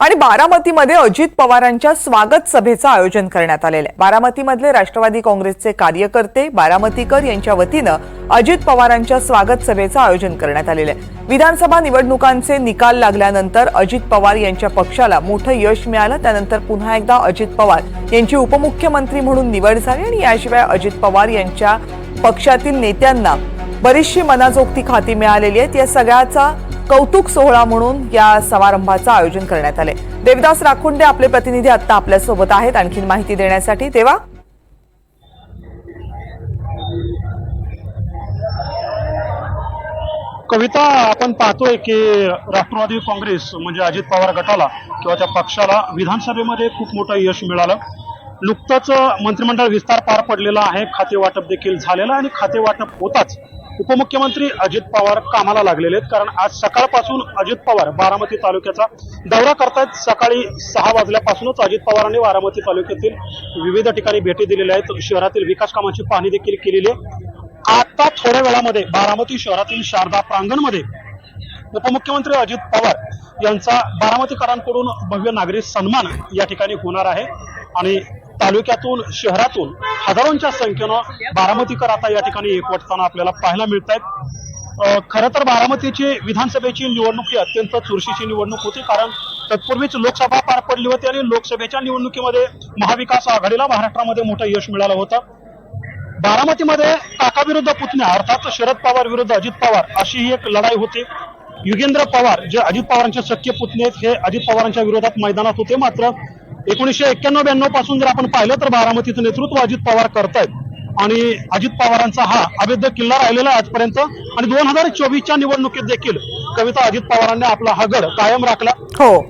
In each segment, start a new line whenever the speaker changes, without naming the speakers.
आणि बारामतीमध्ये अजित पवारांच्या स्वागत सभेचं आयोजन करण्यात आलेलं आहे. बारामतीमधले राष्ट्रवादी काँग्रेसचे कार्यकर्ते बारामतीकर यांच्या वतीनं अजित पवारांच्या स्वागत सभेचं आयोजन करण्यात आलेलं आहे. विधानसभा निवडणुकांचे निकाल लागल्यानंतर अजित पवार यांच्या पक्षाला मोठं यश मिळालं. त्यानंतर पुन्हा एकदा अजित पवार यांची उपमुख्यमंत्री म्हणून निवड झाली आणि याशिवाय अजित पवार यांच्या पक्षातील नेत्यांना बरीचशी मनाजोगती खाती मिळालेली आहेत. या सगळ्याचा कौतुक सोहळा म्हणून या समारंभाचं आयोजन करण्यात आले देवदास राखुंडे आपले प्रतिनिधी आता आपल्यासोबत आहेत. आणखीन माहिती देण्यासाठी तेव्हा
कविता आपण पाहतोय की राष्ट्रवादी काँग्रेस म्हणजे अजित पवार गटाला किंवा त्या पक्षाला विधानसभेमध्ये खूप मोठं यश मिळालं. नुकतंच मंत्रिमंडळ विस्तार पार पडलेला आहे. खाते वाटप देखील झालेलं आणि खाते वाटप होताच उपमुख्यमंत्री अजित पवार कामाला लागलेले आहेत. कारण आज सकाळपासून अजित पवार बारामती तालुक्याचा दौरा करतायत. सकाळी सहा वाजल्यापासूनच अजित पवारांनी बारामती तालुक्यातील विविध ठिकाणी भेटी दिलेल्या आहेत. शहरातील विकास कामाची पाहणी देखील केलेली आहे. आता थोड्या वेळामध्ये बारामती शहरातील शारदा प्रांगणमध्ये उपमुख्यमंत्री अजित पवार यांचा बारामतीकरांकडून भव्य नागरिक सन्मान या ठिकाणी होणार आहे. आणि तालुक्यातून शहरातून हजारोंच्या संख्येनं बारामतीकर आता या ठिकाणी एकवटताना आपल्याला पाहायला मिळत आहेत खरं तर बारामतीची विधानसभेची निवडणूक ही अत्यंत चुरशीची निवडणूक होती कारण तत्पूर्वीच लोकसभा पार पडली होती आणि लोकसभेच्या निवडणुकीमध्ये महाविकास आघाडीला महाराष्ट्रामध्ये मोठं यश मिळालं होतं. बारामतीमध्ये काका विरुद्ध पुतण्या अर्थात शरद पवार विरुद्ध अजित पवार अशी ही एक लढाई होती. युगेंद्र पवार जे अजित पवारांचे सख्य पुतणे आहेत हे अजित पवारांच्या विरोधात मैदानात होते मात्र एकोणीसशे एक्क्याण्णव ब्याण्णवपासून जर आपण पाहिलं तर बारामतीचं नेतृत्व अजित पवार करतायत. आणि अजित पवारांचा हा अवैध किल्ला राहिलेला आजपर्यंत. आणि दोन हजार चोवीसच्या निवडणुकीत देखील कविता अजित पवारांनी आपला हा गड कायम राखला.
हो.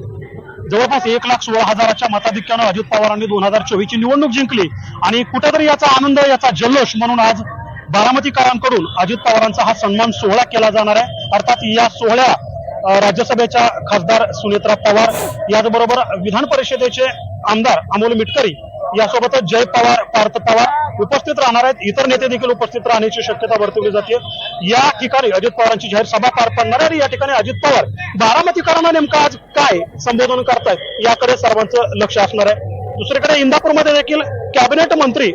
जवळपास एक लाख सोळा हजाराच्या मताधिक्यानं अजित पवारांनी दोन हजार चोवीस ची निवडणूक जिंकली. आणि कुठेतरी याचा आनंद याचा जल्लोष म्हणून आज बारामतीकरांकडून अजित पवारांचा हा सन्मान सोहळा केला जाणार आहे. अर्थात या सोहळ्याला अ, राज्यसभेच्या खासदार सुनेत्रा पवार याचबरोबर विधान परिषदेचे आमदार अमोल मिटकरी यासोबतच जय पवार पार्थ पवार उपस्थित राहणार आहेत. इतर नेते देखील उपस्थित राहण्याची शक्यता वर्तवली जाते. या ठिकाणी अजित पवारांची जाहीर सभा पार पडणार आहे आणि या ठिकाणी अजित पवार बारामतीकरांना नेमकं आज काय संबोधन करतायत याकडे सर्वांचं लक्ष असणार आहे. दुसरीकडे इंदापूरमध्ये देखील कॅबिनेट मंत्री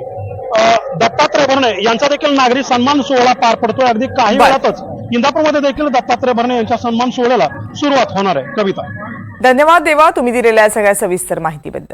दत्तात्रय भरणे यांचा देखील नागरी सन्मान सोहळा पार पडतोय. अगदी काही. वेळातच इंदापूरमध्ये देखील दत्तात्रय भरणे यांच्या सन्मान सोहळ्याला सुरुवात होणार आहे. कविता.
धन्यवाद देवा तुम्ही दिलेल्या सगळ्या सविस्तर माहितीबद्दल.